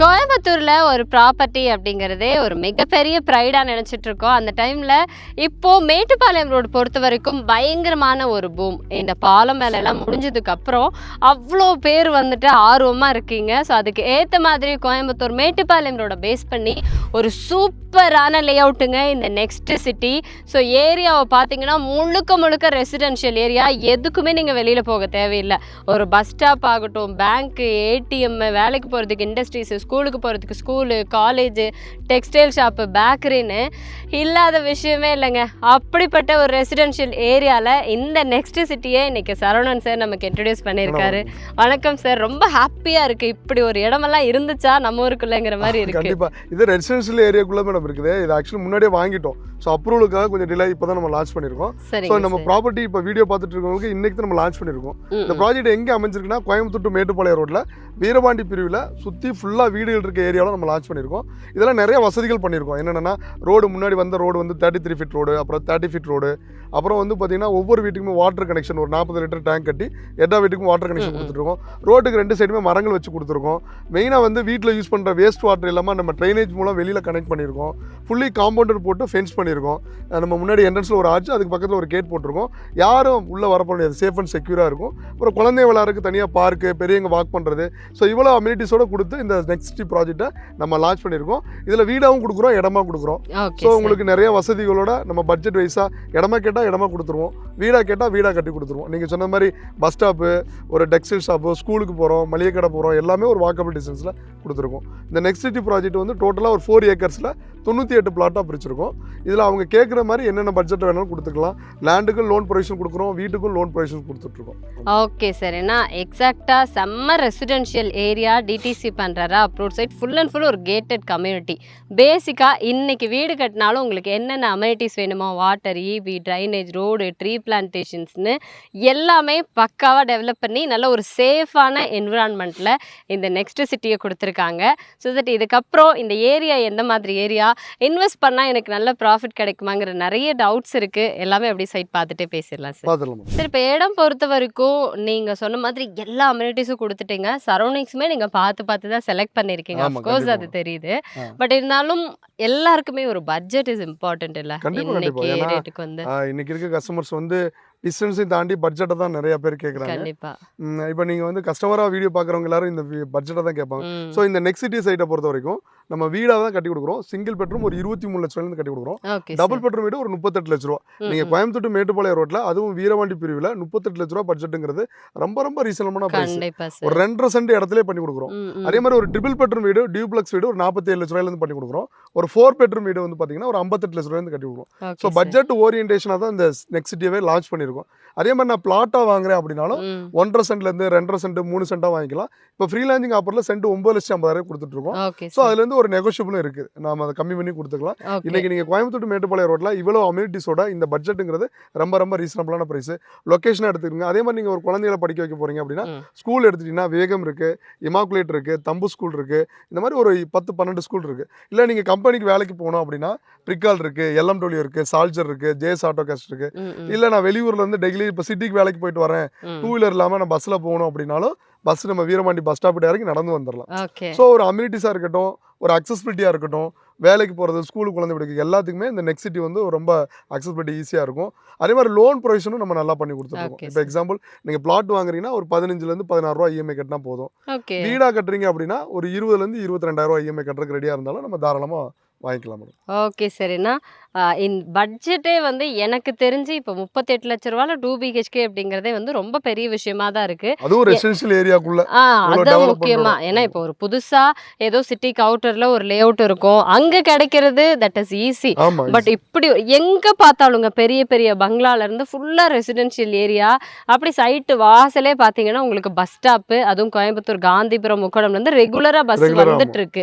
கோயம்புத்தூரில் ஒரு ப்ராப்பர்ட்டி அப்படிங்கிறதே ஒரு மிகப்பெரிய ப்ரைடாக நினச்சிட்டு இருக்கோம் அந்த டைமில் இப்போது மேட்டுப்பாளையம் ரோடு பொறுத்த வரைக்கும் பயங்கரமான ஒரு பூம் இந்த பாலம் வேலை முடிஞ்சதுக்கப்புறம் அவ்வளோ பேர் வந்துட்டு ஆர்வமாக இருக்கீங்க. ஸோ அதுக்கு ஏற்ற மாதிரி கோயம்புத்தூர் மேட்டுப்பாளையம் ரோட பேஸ் பண்ணி ஒரு சூப்பரான லே அவுட்டுங்க இந்த நெக்ஸ்ட் சிட்டி ஸோ ஏரியாவை பார்த்தீங்கன்னா முழுக்க முழுக்க ரெசிடென்ஷியல் ஏரியா எதுக்குமே நீங்கள் வெளியில் போக தேவையில்லை. ஒரு பஸ் ஸ்டாப் ஆகட்டும் பேங்க்கு ஏடிஎம் வேலைக்கு போகிறதுக்கு இண்டஸ்ட்ரீஸு ஸ்கூலுக்கு போகிறதுக்கு ஸ்கூலு காலேஜு டெக்ஸ்டைல் ஷாப்பு பேக்கரின்னு இல்லாத விஷயமே இல்லைங்க. அப்படிப்பட்ட ஒரு ரெசிடென்ஷியல் ஏரியாவில் இந்த நெக்ஸ்ட் சிட்டியை இன்னைக்கு சரவணன் சார் நமக்கு இன்ட்ரடியூஸ் பண்ணியிருக்காரு. வணக்கம் சார் ரொம்ப ஹாப்பியாக இருக்குது இப்படி ஒரு இடமெல்லாம் இருந்துச்சா? நம்ம ஊருக்குள்ளங்கிற மாதிரி இருக்குது கண்டிப்பா. இது ரெசிடென்ஷியல் ஏரியாக்குள்ள மேடம் இருக்குது. இது ஆக்சுவலி முன்னாடியே வாங்கிட்டோம். ஸோ அப்ரூவலுக்காக கொஞ்சம் டிலே இப்போ தான் நம்ம லான்ச் பண்ணியிருக்கோம். ஸோ நம்ம. ப்ராப்பர்ட்டி இப்போ வீடியோ பார்த்துட்டு இருக்கவங்களுக்கு இன்னைக்கு தான் நம்ம லான்ச் பண்ணியிருக்கோம். இந்த. ப்ராஜெக்ட் எங்கே அமைஞ்சிருக்குன்னா கோயம்புத்தூர் to மேட்டுப்பாளையம் ரோட்டில் வீரபாண்டி பிரிவில் சுற்றி ஃபுல்லாக வீடுகள் இருக்க ஏரியாவில் நம்ம லான்ச் பண்ணியிருக்கோம். இதெல்லாம் நிறைய வசதிகள் பண்ணியிருக்கோம். என்னென்னா ரோடு முன்னாடி வந்த ரோடு வந்து தேர்ட்டி த்ரீ ஃபீட் ரோடு அப்புறம் தேர்ட்டி ஃபீட் ரோடு அப்புறம் வந்து பார்த்தீங்கன்னா ஒவ்வொரு வீட்டுக்குமே வாட்டர் கனெக்ஷன் ஒரு நாற்பது லிட்டர் டேங்க் கட்டி எல்லா வீட்டுக்கும் வாட்டர் கனெக்ஷன். கொடுத்துருக்கோம். ரோட்டுக்கு ரெண்டு சைடுமே மரங்கள் வச்சு கொடுத்துருக்கோம். மெயினாக வந்து வீட்டில் யூஸ் பண்ணுற வேஸ்ட் வாட்டர் இல்லாமல் நம்ம ட்ரைனேஜ் மூலம் வெளியில் கனெக்ட் பண்ணியிருக்கோம். ஃபுல்லி காம்பவுண்டர் போட்டு ஃபென்ஸ் பண்ணியிருக்கோம். நம்ம முன்னாடி என்ட்ரன்ஸில் ஒரு ஆர்ச் அதுக்கு பக்கத்தில் ஒரு கேட் போட்டிருக்கோம். யாரும் உள்ளே வர முடியாது. சேஃப் அண்ட் செக்யூராக இருக்கும். அப்புறம் குழந்தை விளையாடுறதுக்கு தனியாக பார்க்கு பெரியவங்க வாக் பண்ணுறது ஸோ இவ்வளோ அம்யூனிட்டிஸோட கொடுத்து இந்த நெக்ஸ்ட் ப்ராஜெக்ட்டை நம்ம லான்ச் பண்ணியிருக்கோம். இதில் வீடாகவும் கொடுக்குறோம் இடமா கொடுக்குறோம். ஸோ. உங்களுக்கு நிறைய வசதிகளோட நம்ம பட்ஜெட் வைஸாக இடமா கேட்டால் இடமா கொடுத்துருவோம். வீடாக கேட்டால் வீடாக கட்டி கொடுத்துருவோம். நீங்கள் சொன்ன மாதிரி பஸ் ஸ்டாப்பு ஒரு டெக்ஸ்டைல் ஷாப்பு ஸ்கூலுக்கு போகிறோம் மளிகை கடை போகிறோம் எல்லாமே ஒரு வாக்கபிள் டிஸ்டன்ஸில் கொடுத்துருக்கோம். இந்த நெக்ஸ்ட் சிட்டி ப்ராஜெக்ட் வந்து டோட்டலாக ஒரு ஃபோர் ஏக்கர்ஸில் தொண்ணூற்றி எட்டு பிளாட்டாக பிரிச்சிருக்கோம். இதில் அவங்க கேட்குற மாதிரி என்னென்ன பட்ஜெட் வேணாலும் கொடுத்துக்கலாம். லேண்டுக்கும் லோன் ப்ரொவிஷன் கொடுக்குறோம் வீட்டுக்கும் லோன் ப்ரொவிஷன் கொடுத்துட்ருக்கோம். ஓகே சார் ஏன்னா எக்ஸாக்டாக செம்ம residential area DTC பண்ணுறாரா approve site full and full ஒரு கேட்டட் கம்யூனிட்டி பேசிக்காக இன்னைக்கு வீடு கட்டினாலும் உங்களுக்கு என்னென்ன அமெனிட்டிஸ் வேணுமோ water EB drainage road tree பிளான்டேஷன்ஸ்னு எல்லாமே பக்காவாக டெவலப் பண்ணி நல்ல ஒரு சேஃபான என்விரான்மெண்ட்டில் இந்த நெக்ஸ்ட் சிட்டியை கொடுத்துருக்காங்க. ஸோ தட் இதுக்கப்புறம் இந்த ஏரியா எந்த மாதிரி ஏரியா இன்வெஸ்ட் பண்ணால் எனக்கு நல்ல ப்ராஃபிட் கிடைக்குமாங்கிற நிறைய டவுட்ஸ் இருக்குது எல்லாமே அப்படி சைட் பார்த்துட்டே பேசிடலாம் சார் சரி இப்போ இடம் பொறுத்த வரைக்கும் நீங்கள் சொன்ன மாதிரி எல்லா அம்யூனிட்டிஸும் கொடுத்துட்டீங்க. சரௌண்டிங்ஸுமே நீங்கள் பார்த்து பார்த்து தான் செலக்ட் பண்ணியிருக்கீங்க அஃப்கோர்ஸ் அது. தெரியுது. பட் இருந்தாலும் எல்லாருக்குமே ஒரு பட்ஜெட் இஸ் இம்பார்ட்டன்ட் இல்லை. இன்னைக்கு வந்து. இன்னைக்கு இருக்க கஸ்டமர்ஸ் வந்து டிஸ்டன்ஸையும் தாண்டி பட்ஜெட்டை தான் நிறைய பேர் கேட்குறாங்க இப்போ நீங்கள் வந்து கஸ்டமராக வீடியோ பார்க்குறவங்க எல்லாரும் இந்த பட்ஜெட்டை தான் கேட்பாங்க. ஸோ இந்த நெக்ஸ்ட் சிட்டி சைட்டை பொறுத்த வரைக்கும் நம்ம வீடாக தான் கட்டி கொடுக்குறோம். சிங்கிள் பெட்ரூம் ஒரு இருபத்தி மூணு லட்சம் கட்டி கொடுக்குறோம். டபுள் பெட்ரூம் வீடு ஒரு முப்பத்தெட்டு லட்ச ரூபா. நீங்கள் கோயம்புத்தூர் மேட்டுப்பாளையம் ரோட்டில் அதுவும் வீரவாண்டி பிரிவில் முப்பத்தெட்டு லட்ச ரூபா பட்ஜெட்டுங்கிறது ரொம்ப ரொம்ப ரீசனமான ப்ரைஸ் ஒரு ரெண்டரை சென்ட் இடத்துல பண்ணி கொடுக்குறோம். அதே மாதிரி ஒரு ட்ரிபிள் பெட்ரூம் வீடு டியூப்ளக்ஸ் வீடு ஒரு நாற்பத்தி ஏழு லட்ச ரூபாயிலேருந்து பண்ணி கொடுக்குறோம். ஒரு ஃபோர் பெட்ரூம் வீடு வந்து பார்த்தீங்கன்னா ஒரு ஐம்பத்தெட்டு லட்ச ரூபாயிலேருந்து கட்டி கொடுக்குறோம். ஸோ பட்ஜெட் ஓரியன்டேஷனாக தான் இந்த நெக்ஸ்ட் சிட்டியவே லான்ச் பண்ணியிருக்கோம். அதே மாதிரி நான் பிளாட்டாக வாங்குறேன் அப்படின்னாலும் ஒன்றரை சென்ட்லேருந்து ரெண்டரை சென்ட் மூணு சென்ட்டாக வாங்கிக்கலாம். இப்போ ஃப்ரீலான்சிங் ஆஃபரில் சென்ட் ஒம்பது லட்சம் ஐம்பதாயிரம் கொடுத்துட்ருக்கோம் ஓகே ஸோ அதுலேருந்து ஒரு நெகோஷியபிளும் இருக்குது நாம அதை கம்மி பண்ணி கொடுத்துக்கலாம். ஓகே இன்னைக்கு நீங்கள் கோயம்புத்தூர் மேட்டுப்பாளையம் ரோட்டில் இவ்வளோ அம்யூனிட்டிஸோட இந்த பட்ஜெட்டுங்கிறது ரொம்ப ரொம்ப ரீசனபிளான ப்ரைஸ் லொக்கேஷன் எடுத்துக்கோங்க. அதே மாதிரி நீங்கள் ஒரு குழந்தைகளை படிக்க வைக்க போகிறீங்க அப்படின்னா. ஸ்கூல் எடுத்துட்டீங்கன்னா வேகம் இருக்குது இமாக்குலேட் இருக்குது தம்பு ஸ்கூல் இருக்குது இந்த மாதிரி ஒரு பத்து பன்னெண்டு ஸ்கூல் இருக்குது இல்லை நீங்கள் கம்பெனிக்கு வேலைக்கு போகணும் அப்படின்னா பிரிக்கால் இருக்குது எல்எம் டபிள்யூ இருக்குது சால்ஜர் இருக்குது ஜேஎஸ் ஆட்டோ கேஸ்ட் இருக்குது இல்லை நான் வெளியூர்ல இருந்து டெய்லி இப்போ சிட்டிக்கு வேலைக்கு போயிட்டு வரேன். டூ வீலர் இல்லாமல் நான் பஸ்ஸில் போகணும் அப்படின்னாலும் பஸ் நம்ம வீரமாண்டி பஸ் ஸ்டாப்பிட்ட இறங்கி நடந்து வந்துடலாம் ஸோ ஒரு அம்யூனிட்டிஸாக இருக்கட்டும் ஒரு அக்சசிபிலிட்டியாக இருக்கட்டும் வேலைக்கு போகிறது ஸ்கூலுக்கு குழந்தை படிக்க எல்லாத்துக்குமே இந்த நெக்ஸ்ட் சிட்டி வந்து ரொம்ப அக்சசிபிலிட்டி ஈஸியாக இருக்கும். அதே மாதிரி லோன் ப்ரொவிஷனும் நம்ம நல்லா பண்ணி கொடுத்துருக்கோம். இப்போ. எக்ஸாம்பிள் நீங்கள் பிளாட் வாங்குறீங்கன்னா ஒரு பதினஞ்சுலேருந்து பதினாறு ரூபா இஎம்ஐ கட்டினா போதும். வீடாக கட்டுறீங்க அப்படின்னா ஒரு இருபதுலேருந்து இருபத்தி ரெண்டாயிரம் ரூபா இஎம்ஐ கட்டுறதுக்கு ரெடியாக இருந்தாலும் நம்ம தாராளமாக வாங்கிக்கலாம் மேடம். ஓகே சரிண்ணா இன் பட்ஜெட்டே வந்து எனக்கு தெரிஞ்சு இப்போ முப்பத்தெட்டு லட்ச ரூபால டூ பிஹெச்கே அப்படிங்கிறதே வந்து ரொம்ப பெரிய விஷயமா தான் இருக்கு. அதுவும் ரெசிடென்ஷியல் ஏரியாக்குள்ள ஆ முக்கியமா. ஏன்னா இப்போ ஒரு புதுசா ஏதோ சிட்டிக்கு அவுட்டர்ல ஒரு லே அவுட் இருக்கும். அங்க கிடைக்கிறது தட் இஸ் ஈஸி பட் இப்படி எங்க பார்த்தாலுங்க பெரிய பெரிய பங்களால இருந்து ஃபுல்லா ரெசிடென்ஷியல் ஏரியா அப்படி சைட்டு வாசலே பாத்தீங்கன்னா உங்களுக்கு பஸ் ஸ்டாப்பு அதுவும் கோயம்புத்தூர் காந்திபுரம் முக்கடம்ல இருந்து ரெகுலரா பஸ் வந்துட்டு இருக்கு.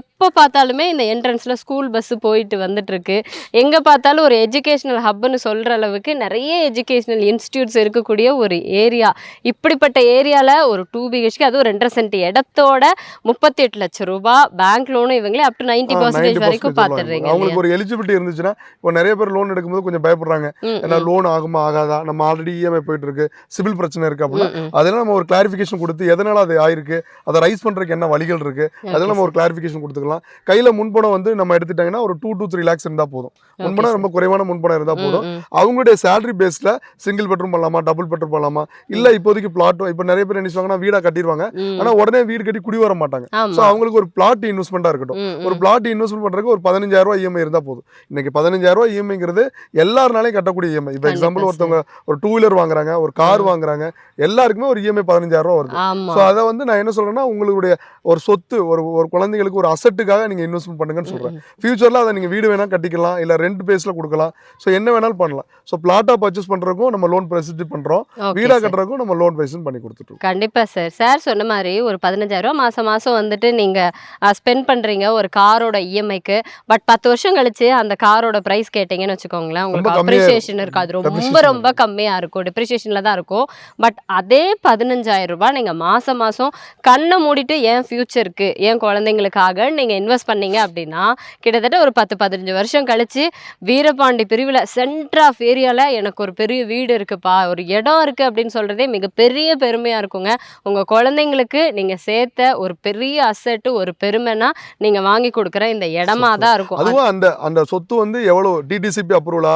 எப்போ பார்த்தாலுமே இந்த என்ட்ரன்ஸ் என்ட்ரன்ஸில் ஸ்கூல் பஸ்ஸு போயிட்டு வந்துட்டு இருக்கு. எங்கே பார்த்தாலும் ஒரு எஜுகேஷ்னல் ஹப்னு சொல்கிற அளவுக்கு நிறைய எஜுகேஷ்னல் இன்ஸ்டியூட்ஸ் இருக்கக்கூடிய ஒரு ஏரியா இப்படிப்பட்ட ஏரியாவில் ஒரு டூ பிஹெச்கே அதுவும் ரெண்டரை சென்ட் இடத்தோட முப்பத்தி எட்டு லட்சம் ரூபாய் பேங்க் லோனும் இவங்களே அப் டு நைன்டி பர்சன்டேஜ் வரைக்கும் பார்த்துடுறீங்க அவங்களுக்கு ஒரு எலிஜிபிலிட்டி இருந்துச்சுன்னா இப்போ நிறைய பேர் லோன் எடுக்கும்போது கொஞ்சம் பயப்படுறாங்க. ஏன்னா லோன் ஆகுமா ஆகாதா? நம்ம ஆல்ரெடி இஎம்ஐ போயிட்டு இருக்கு. சிபில் பிரச்சனை இருக்கு அப்படின்னா அதெல்லாம் நம்ம ஒரு கிளாரிஃபிகேஷன் கொடுத்து எதனால அது ஆயிருக்கு அதை ரைஸ் பண்றதுக்கு என்ன வழிகள் இருக்கு அதெல்லாம் நம்ம ஒரு கிளாரிஃபிகேஷன் கொடுத்துக்கலாம். கையில முன்பணம் வந்து நம்ம எடுத்துட்டாங்கன்னா ஒரு டூ டூ த்ரீ லேக்ஸ் இருந்தா போதும். முன்பணம் ரொம்ப குறைவான முன்பணம் இருந்தா போதும். அவங்களுடைய சேலரி பேஸ்ல சிங்கிள் பெட்ரூம் பண்ணலாமா டபுள் பெட்ரூம் பண்ணலாமா? இல்ல இப்போதைக்கு பிளாட் இப்போ நிறைய பேர் என்ன சொல்லுவாங்கன்னா வீடா கட்டிடுவாங்க. ஆனா உடனே வீடு கட்டி குடி வர மாட்டாங்க. ஸோ அவங்களுக்கு ஒரு பிளாட் இன்வெஸ்ட்மெண்டா இருக்கட்டும். ஒரு பிளாட் இன்வெஸ்ட்மெண்ட் பண்றதுக்கு ஒரு பதினஞ்சாயிரம் ரூபாய் இஎம்ஐ இருந்தா போதும். இன்னைக்கு பதினஞ்சாயிரம் ரூபாய் இஎம்ஐங்கிறது எல்லாருனாலையும் கட்டக்கூடிய இஎம்ஐ இப்போ எக்ஸாம்பிள். ஒருத்தவங்க ஒரு டூ வீலர் வாங்குறாங்க ஒரு கார் வாங்குறாங்க எல்லாருக்குமே ஒரு இஎம்ஐ பதினஞ்சாயிரம் ரூபாய் வருது. ஸோ அதை வந்து நான் என்ன சொல்றேன்னா உங்களுடைய ஒரு சொத்து ஒரு ஒரு குழந்தைங்களுக்கு ஒரு அசட்டுக்காக நீங்க இன்வெஸ்ட்மெண்ட் பண்ணுங்கன்னு சொல்றேன். ஃபியூச்சர்ல அதை நீங்க வீடு வேணா கட்டிக்கலாம். இல்ல ரெண்ட் பேஸ்ல கொடுக்கலாம். ஸோ என்ன வேணாலும் பண்ணலாம். ஸோ பிளாட்டா பர்ச்சேஸ் பண்றதுக்கும் நம்ம லோன் ப்ரெசிட்டி பண்றோம். Okay, வீடா sir. கட்டுறதுக்கும் நம்ம லோன் ப்ரைஸும் பண்ணி கொடுத்துட்டு இருக்கோம். கண்டிப்பா சார் சார் சொன்ன மாதிரி ஒரு பதினஞ்சாயிரம் மாசம் மாசம் வந்துட்டு நீங்க ஸ்பெண்ட் பண்றீங்க ஒரு காரோட இஎம்ஐக்கு பட் பத்து வருஷம் கழிச்சு அந்த காரோட பிரைஸ் கேட்டீங்கன்னு வச்சுக்கோங்களேன் உங்களுக்கு அப்ரிசியேஷன் இருக்காது ரொம்ப ரொம்ப கம்மியா இருக்கும். டிப்ரிசியேஷன்ல தான் இருக்கும். பட் அதே பதினஞ்சாயிரம் ரூபாய் நீங்க மாசம் மாசம் கண்ணை மூடிட்டு என் ஃபியூச்சருக்கு என் குழந்தைங்களுக்காக நீங்க இன்வெஸ்ட் பண்ணீங்க அப்படின்னா கிட்டத்தட்ட ஒரு பத்து பதினஞ்சு வருஷம் கழிச்சு வீரபாண்டி பிரிவில் சென்டர் ஆஃப் ஏரியாவில் எனக்கு ஒரு பெரிய வீடு இருக்குப்பா. ஒரு இடம் இருக்குது அப்படின்னு சொல்கிறதே மிகப்பெரிய பெருமையாக இருக்குங்க. உங்கள் குழந்தைங்களுக்கு நீங்கள் சேர்த்த ஒரு பெரிய அசெட்டு ஒரு பெருமைனா நீங்கள் வாங்கி கொடுக்குற இந்த இடமா தான் இருக்கும். அதுவும் அந்த அந்த சொத்து வந்து எவ்வளவு டிடிசிபி அப்ரூவலா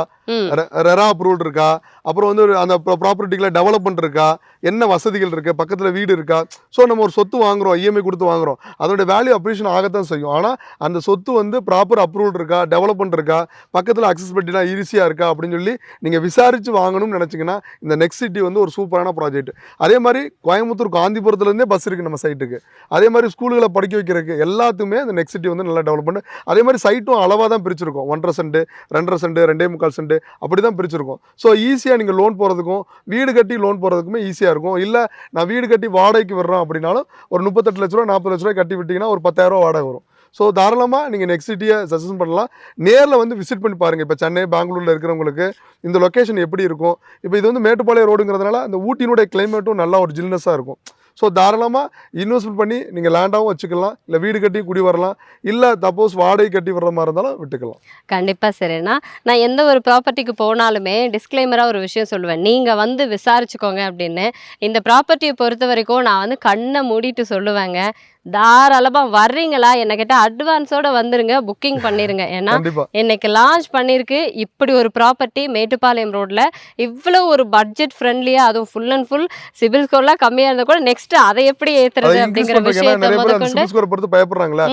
ரெரா அப்ரூவல் இருக்கா? அப்புறம் வந்து அந்த ப்ராப்பர்ட்டிக்குள்ள டெவலப்மெண்ட் இருக்கா? என்ன வசதிகள் இருக்கு? பக்கத்துல வீடு இருக்கா? ஸோ நம்ம ஒரு சொத்து வாங்குறோம் இஎம்ஐ கொடுத்து வாங்குறோம். அதோட வேல்யூ அப்ரிஷியேஷன் ஆகத்தான் செய்யும். ஆனா அந்த சொத்து வந்து ப்ராப்பர் அப்ரூவல் இருக்கா? டெவலப்மெண்ட் இருக்கா? பக்கத்தில் அக்சசிபிலிட்டிலாம் ஈஸியாக இருக்கா? அப்படின்னு சொல்லி நீங்கள் விசாரித்து வாங்கணும்னு நினச்சிங்கன்னா இந்த நெக்ஸ்ட் சிட்டி வந்து ஒரு சூப்பரான ப்ராஜெக்ட் அதே மாதிரி கோயம்புத்தூர் காந்திபுரத்துலேருந்தே பஸ் இருக்குது நம்ம சைட்டுக்கு அதே மாதிரி ஸ்கூல்களை படிக்க வைக்கிறதுக்கு எல்லாத்துக்குமே இந்த நெக்ஸ்ட் சிட்டி வந்து நல்லா டெவலப் பண்ணு அதே மாதிரி சைட்டும் அளவாக தான் பிரிச்சிருக்கோம். ஒன்றரை சென்ட் ரெண்டரை சென்ட் ரெண்டே முக்கால் சென்ட் அப்படி தான் பிரிச்சிருக்கோம். ஸோ ஈஸியாக நீங்கள் லோன் போகிறதுக்கும் வீடு கட்டி லோன் போகிறதுக்குமே ஈஸியாக இருக்கும். இல்லை நான் வீடு கட்டி வாடகைக்கு விடுறோம் அப்படின்னாலும் ஒரு முப்பத்தெட்டு லட்ச ரூபா நாற்பது லட்ச ரூபாய் கட்டி விட்டிங்கன்னா ஒரு பத்தாயிரம் வாடகை வரும். ஸோ தாராளமாக நீங்கள் நெக்ஸ்ட் சிட்டியை சஜஷன் பண்ணலாம். நேரில் வந்து விசிட் பண்ணி பாருங்கள் இப்போ சென்னை பெங்களூரில் இருக்கிறவங்களுக்கு இந்த லொக்கேஷன் எப்படி இருக்கும்? இப்போ இது வந்து மேட்டுப்பாளையம் ரோடுங்கிறதுனால அந்த ஊட்டியினுடைய கிளைமேட்டும் நல்லா ஒரு ஜில்னஸாக இருக்கும். ஸோ தாராளமாக இன்வெஸ்ட்மெண்ட் பண்ணி நீங்கள் லேண்டாகவும் வச்சுக்கலாம். இல்லை வீடு கட்டி குடி வரலாம். இல்லை தப்போஸ் வாடகை கட்டி வர்ற மாதிரி இருந்தாலும் விட்டுக்கலாம். கண்டிப்பாக சரிண்ணா நான் எந்த ஒரு ப்ராப்பர்ட்டிக்கு போனாலுமே டிஸ்க்ளைமராக ஒரு விஷயம் சொல்லுவேன். நீங்கள் வந்து விசாரிச்சுக்கோங்க அப்படின்னு. இந்த ப்ராப்பர்ட்டியை பொறுத்த வரைக்கும் நான் வந்து கண்ணை மூடிட்டு சொல்லுவேங்க. தாராளமாக வர்றீங்களா? என்ன கேட்டால் அட்வான்ஸோட வந்துருங்க புக்கிங் பண்ணிருங்க. ஏன்னா இன்னைக்கு லான்ச் பண்ணியிருக்கு இப்படி ஒரு ப்ராப்பர்ட்டி மேட்டுப்பாளையம் ரோட்ல இவ்வளோ ஒரு பட்ஜெட் ஃப்ரெண்ட்லியாக அதுவும் ஃபுல் அண்ட் ஃபுல் சிபில் ஸ்கோர்லாம் கம்மியாக இருந்தால் கூட நெக்ஸ்ட் அதை எப்படி ஏற்றுறது இன்க்ரீஸ் அப்படிங்கிற விஷயத்தை முதற்கொண்டு பொறுத்து பயப்படுறாங்களா.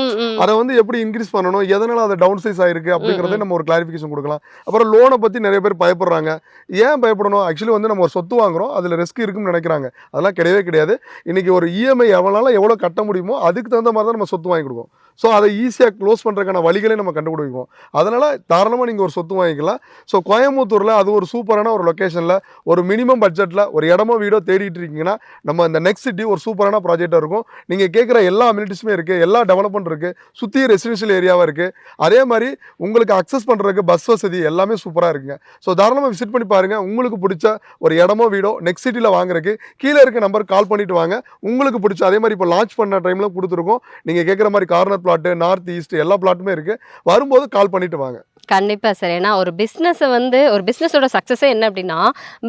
அதை வந்து எப்படி இன்க்ரீஸ் பண்ணணும்? எதனால அது டவுன் சைஸ் ஆயிருக்கு அப்படிங்கறத நம்ம ஒரு கிளாரிஃபிகேஷன் கொடுக்கலாம். அப்புறம் லோனை பத்தி நிறைய பேர் பயப்படுறாங்க. ஏன் பயப்படணும்? ஆக்சுவலி வந்து நம்ம ஒரு சொத்து வாங்குறோம். அதுல ரிஸ்க் இருக்குன்னு நினைக்கிறாங்க. அதெல்லாம் கிடையவே கிடையாது. இன்னைக்கு ஒரு E இஎம்ஐ எவ்வளோ எவ்வளோ கட்ட முடியுமோ அதுக்கு தகுந்த மாதிரி தான் நம்ம சொத்து வாங்கி கொடுக்கும் ஸோ அதை ஈஸியாக க்ளோஸ் பண்ணுறதுக்கான வழிகளை நம்ம கண்டுபிடிப்போம் அதனால் தாராளமாக நீங்கள் ஒரு சொத்து வாங்கிக்கலாம். ஸோ கோயம்புத்தூரில் அது ஒரு சூப்பரான ஒரு லொக்கேஷனில் ஒரு மினிமம் பட்ஜெட்டில் ஒரு இடமோ வீடோ தேடிட்டு இருக்கீங்கன்னா நம்ம இந்த நெக்ஸ்ட் சிட்டி ஒரு சூப்பரான ப்ராஜெக்டாக இருக்கும். நீங்கள் கேட்குற எல்லா அமினிட்டிஸுமே இருக்குது எல்லா டெவலப்மெண்ட் இருக்குது சுற்றி ரெசிடென்ஷியல் ஏரியாவாக இருக்குது அதே மாதிரி உங்களுக்கு அக்சஸ் பண்ணுறதுக்கு பஸ் வசதி எல்லாமே சூப்பராக இருக்குங்க. ஸோ தாராளமாக விசிட் பண்ணி பாருங்கள் உங்களுக்கு பிடிச்ச ஒரு இடமோ வீடோ நெக்ஸ்ட் சிட்டியில் வாங்குறதுக்கு கீழே இருக்க நம்பர் கால் பண்ணிவிட்டு வாங்க. உங்களுக்கு பிடிச்ச அதே மாதிரி இப்போ லான்ச் பண்ண டைமில் கொடுத்துருக்கோம். நீங்கள் கேட்குற மாதிரி காரணத்தை பிளாட்டு நார்த் ஈஸ்ட் எல்லா பிளாட்டுமே இருக்குது வரும்போது கால் பண்ணிவிட்டு வாங்க. கண்டிப்பா சார் ஏன்னா ஒரு பிஸ்னஸை வந்து ஒரு பிஸ்னஸோட சக்ஸஸே என்ன அப்படின்னா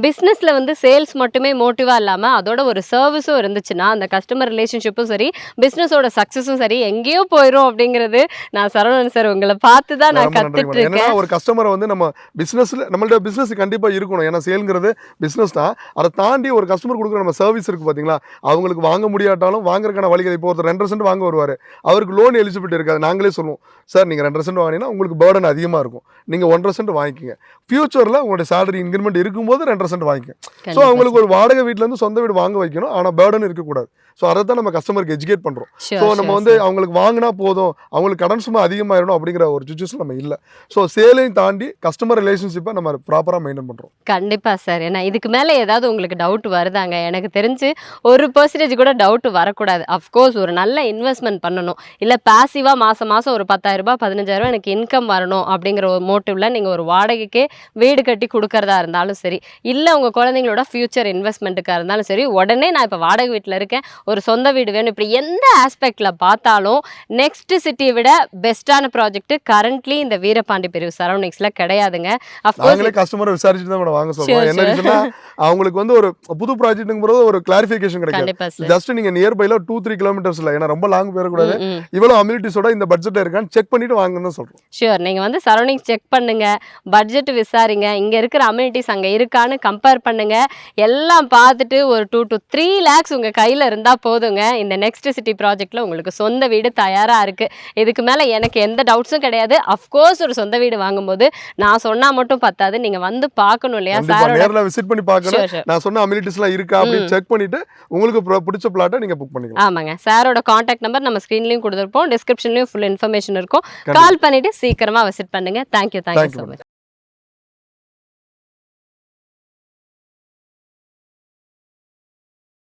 பிஸ்னஸில் வந்து சேல்ஸ் மட்டுமே மோட்டிவாக இல்லாமல் அதோட ஒரு சர்வீஸும் இருந்துச்சுன்னா அந்த கஸ்டமர் ரிலேஷன்ஷிப்பும் சரி பிஸ்னஸோட சக்ஸஸும் சரி எங்கேயோ போயிடும் அப்படிங்கிறது நான் சரவணன் சார் உங்களை பார்த்து தான் நான் மேடம். இருக்கேன். ஒரு கஸ்டமரை வந்து நம்ம பிசினஸ்ல நம்மள்ட்ட பிசினஸ் கண்டிப்பா இருக்கணும். ஏன்னா சேல்ங்கிறது பிசினஸ் தான். அதை தாண்டி ஒரு கஸ்டமர் கொடுக்குற நம்ம சர்வீஸ் இருக்கு பாத்தீங்களா? அவங்களுக்கு வாங்க முடியாட்டாலும் வாங்குறதுக்கான வழிகள் இப்போ ஒருத்தர் சென்ட் வாங்க வருவாரு. அவருக்கு லோன் எலிஜிபிலிட்டி இருக்காது. நாங்களே சொல்லுவோம் சார் நீங்க ரெண்டரை சென்ட் வாங்கினீங்கன்னா உங்களுக்கு பேர்டன் அதிகமா இருக்கும். நீங்க ஒன்றரை சென்ட் வாங்கிக்கங்க. ஃபியூச்சர்ல உங்களுடைய சேலரி இன்க்ரிமெண்ட் இருக்கும்போது ரெண்டரை சென்ட் வாங்கிக்கங்க. ஸோ அவங்களுக்கு ஒரு வாடகை வீட்ல இருந்து சொந்த வீடு வாங்க வைக்கணும். ஆனா பேர்டன் இருக்கக்கூடாது. ஸோ அதை தான் நம்ம கஸ்டமருக்கு எஜுகேட் பண்றோம். Sure, ஸோ நம்ம வந்து. அவங்களுக்கு வாங்கினா போதும். அவங்களுக்கு கடன் சும்மா அதிகமாயிடணும் அப்படிங்கிற ஒரு சுச்சுவேஷன் நம்ம இல்லை. ஸோ சேலையும் தாண்டி கஸ்டமர் ரிலேஷன்ஷிப்பை நம்ம ப்ராப்பராக மெயின்டைன் பண்ணுறோம் கண்டிப்பா சார் ஏன்னா இதுக்கு மேலே ஏதாவது உங்களுக்கு டவுட் வருதாங்க? எனக்கு தெரிஞ்சு ஒரு பர்சன்டேஜ் கூட டவுட் வரக்கூடாது. அஃப்கோர்ஸ் ஒரு நல்ல இன்வெஸ்ட்மெண்ட் பண்ணணும். இல்லை பாசிவாக மாதம் மாதம் ஒரு பதினஞ்சாயிரம் ரூபாய் எனக்கு இன்கம் வரணும் அப்படிங்கிற ஒரு மோட்டிவ்ல நீங்கள் ஒரு வாடகைக்கே வீடு கட்டி கொடுக்கறதா இருந்தாலும் சரி இல்லை உங்கள் குழந்தைங்களோட ஃப்யூச்சர் இன்வெஸ்ட்மெண்ட்டுக்காக இருந்தாலும் சரி உடனே நான் இப்போ வாடகை வீட்டில் இருக்கேன் ஒரு சொந்த வீடு வேணும் இப்படி எந்த ஆஸ்பெக்டில் பார்த்தாலும் நெக்ஸ்ட் சிட்டியை விட பெஸ்ட்டான ப்ராஜெக்ட் கரண்ட்லி இந்த வீரபாண்டி பிரிவு சரௌண்டிங்ஸில் கிடையாதுங்க. அஃப்கோர்ஸ் கஸ்டமரை விசாரிச்சுட்டு தான் வாங்க. ரீசன்னா அவங்களுக்கு வந்து ஒரு புது ப்ராஜெக்ட்டுங்கிறது ஒரு கிளாரிஃபிகேஷன் கிடைக்கும் ஜஸ்ட் நீங்க நியர்பைல டூ த்ரீ கிலோமீட்டர்ஸ் இல்லை ஏன்னா ரொம்ப லாங் போயிடக்கூடாது. இவ்வளவு அம்யூனிட்டிஸோட இந்த பட்ஜெட்ல இருக்கான்னு செக் பண்ணிட்டு வாங்கன்னு சொல்றோம். ஷூர் நீங்கள் வந்து சரௌண்டிங்ஸ் செக் பண்ணுங்க. பட்ஜெட் விசாரிங்க. இங்கே இருக்கிற அம்யூனிட்டிஸ் அங்கே இருக்கான்னு கம்பேர் பண்ணுங்க. எல்லாம் பார்த்துட்டு ஒரு டூ to த்ரீ லேக்ஸ் உங்கள் கையில் இருந்தால் போதுங்க. இந்த நெக்ஸ்ட் சிட்டி ப்ராஜெக்டில் உங்களுக்கு சொந்த வீடு தயாராக இருக்குது இதுக்கு மேலே எனக்கு எந்த டவுட்ஸும் கிடையாது. அஃப்கோர்ஸ் ஒரு சொந்த வீடு வாங்கும்போது நான் சொன்னால் மட்டும் பத்தாது. நீங்கள் வந்து பார்க்கணும் இல்லையா சாரோட? நேர்ல விசிட் பண்ணி பார்க்கணும். நான் சொன்ன அம்யூனிட்டிஸ் எல்லாம் இருக்கா அப்படின்னு செக் பண்ணிட்டு உங்களுக்கு பிடிச்ச பிளாட்டை நீங்க புக் பண்ணிக்கலாம். ஆமாங்க. சாரோட காண்டாக்ட் நம்பர் நம்ம ஸ்க்ரீன்லேயும் கொடுத்துருப்போம். டிஸ்கிரிப்ஷன்லேயும் ஃபுல் இன்ஃபர்மேஷன் இருக்கும். கால் பண்ணிவிட்டு சீக்கிரமாக விசிட் பண்ணுங்கள் thank you thank you you, so much